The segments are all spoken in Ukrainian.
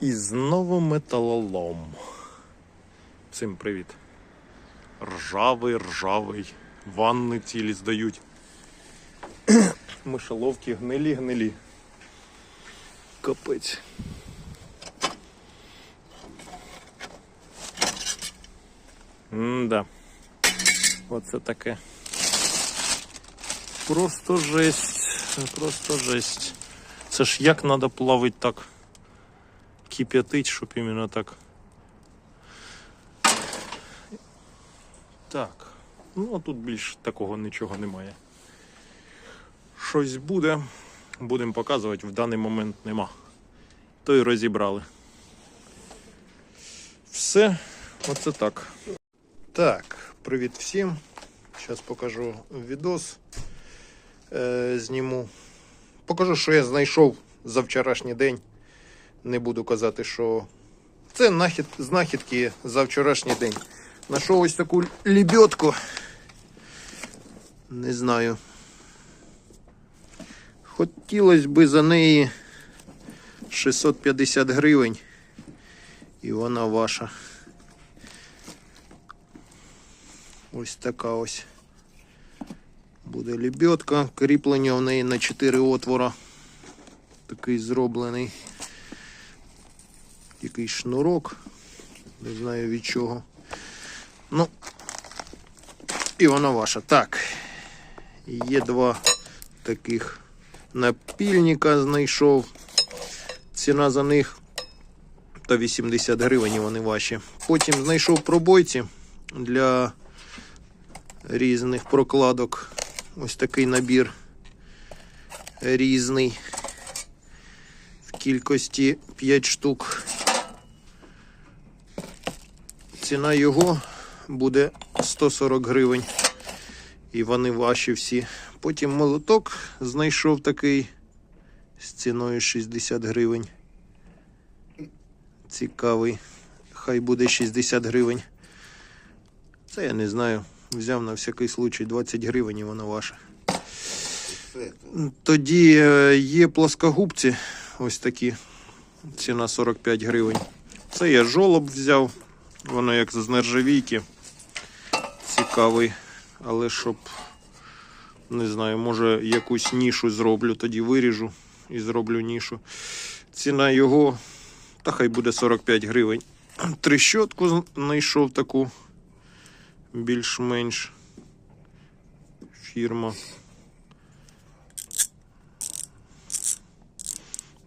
І знову металолом. Всім привіт. Ржавий, ржавий. Ванни цілі здають. Мишеловки гнилі, гнилі. Капець. М-да. Оце таке. Просто жесть. Просто жесть. Це ж як треба плавити так? Кип'ятить, щоб іменно так. Так. Ну, а тут більш такого нічого немає. Щось буде. Будемо показувати, в даний момент нема. То й розібрали. Все, оце так. Так, привіт всім. Зараз покажу відос. Е, зніму. Покажу, що я знайшов за вчорашній день. Не буду казати, що це нахід, знахідки за вчорашній день. Знайшов ось таку лебедку. Не знаю. Хотілося б за неї 650 гривень. І вона ваша. Ось така ось. Буде лебедка. Кріплення в неї на 4 отвора. Такий зроблений. Якийсь шнурок. Не знаю від чого. Ну. І вона ваша. Так. Є два таких напільника знайшов. Ціна за них та 80 гривень вони ваші. Потім знайшов пробойці для різних прокладок. Ось такий набір різний. В кількості 5 штук. Ціна його буде 140 гривень. І вони ваші всі. Потім молоток знайшов такий з ціною 60 гривень. Цікавий. Хай буде 60 гривень. Це я не знаю. Взяв на всякий случай 20 гривень і вона ваша. Тоді е, є плоскогубці, ось такі. Ціна 45 гривень. Це я жолоб взяв. Воно як з нержавійки. Цікавий. Але щоб, не знаю, може якусь нішу зроблю, тоді виріжу і зроблю нішу. Ціна його, та хай буде 45 гривень. Трещотку знайшов таку більш-менш фірма.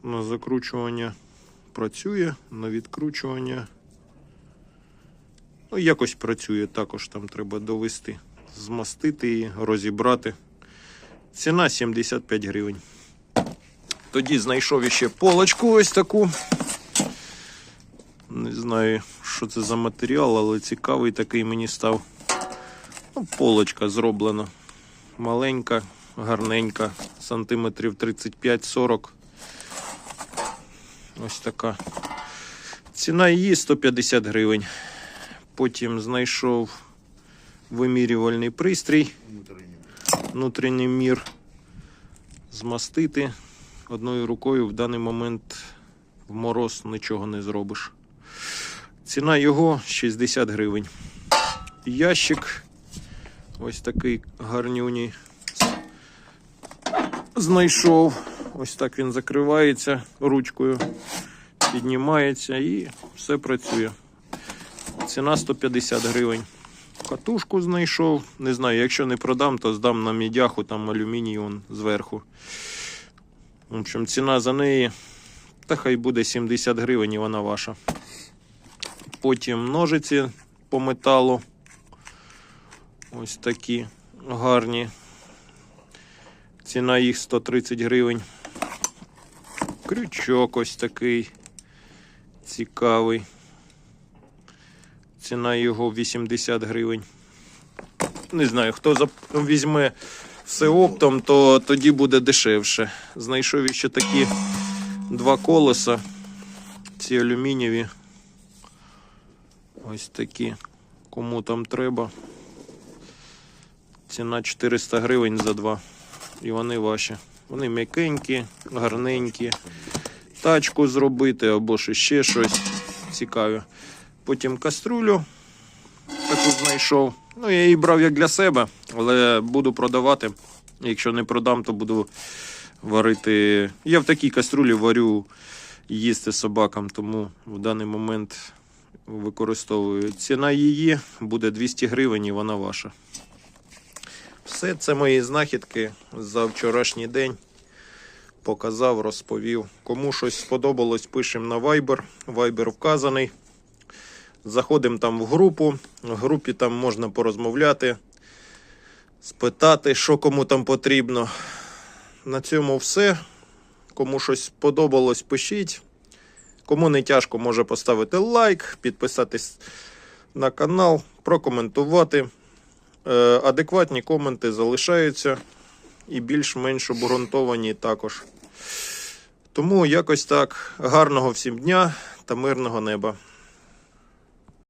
На закручування працює, на відкручування. Ну, якось працює, також там треба довести, змастити її, розібрати. Ціна 75 гривень. Тоді знайшов іще полочку ось таку. Не знаю, що це за матеріал, але цікавий такий мені став. Ну, полочка зроблена. Маленька, гарненька, сантиметрів 35-40. Ось така. Ціна її 150 гривень. Потім знайшов вимірювальний пристрій, внутрішній мір. Змастити одною рукою в даний момент в мороз нічого не зробиш. Ціна його 60 гривень. Ящик ось такий гарнюній. Знайшов. Ось так він закривається ручкою, піднімається і все працює. Ціна 150 гривень. Катушку знайшов. Не знаю, якщо не продам, то здам на мідяху, там алюміній зверху. В общем, ціна за неї. Та хай буде 70 гривень і вона ваша. Потім ножиці по металу. Ось такі гарні. Ціна їх 130 гривень. Крючок ось такий цікавий. Ціна його 80 гривень. Не знаю, хто візьме все оптом, то тоді буде дешевше. Знайшов ще такі два колеса. Ці алюмінієві. Ось такі. Кому там треба. Ціна 400 гривень за два. І вони ваші. Вони м'якенькі, гарненькі. тачку зробити або ще щось цікаве. Потім каструлю таку знайшов. Ну, я її брав як для себе, але буду продавати. Якщо не продам, то буду варити. Я в такій каструлі варю їсти собакам, тому в даний момент використовую. Ціна її буде 200 гривень і вона ваша. Все це мої знахідки за вчорашній день. Показав, розповів. Кому щось сподобалось, пишемо на Viber. Viber вказаний. Заходимо там в групу. В групі там можна порозмовляти, спитати, що кому там потрібно. На цьому все. Кому щось сподобалось, пишіть. Кому не тяжко, може поставити лайк, підписатись на канал, прокоментувати. Е, адекватні коменти залишаються і більш-менш обґрунтовані також. Тому якось так. Гарного всім дня та мирного неба.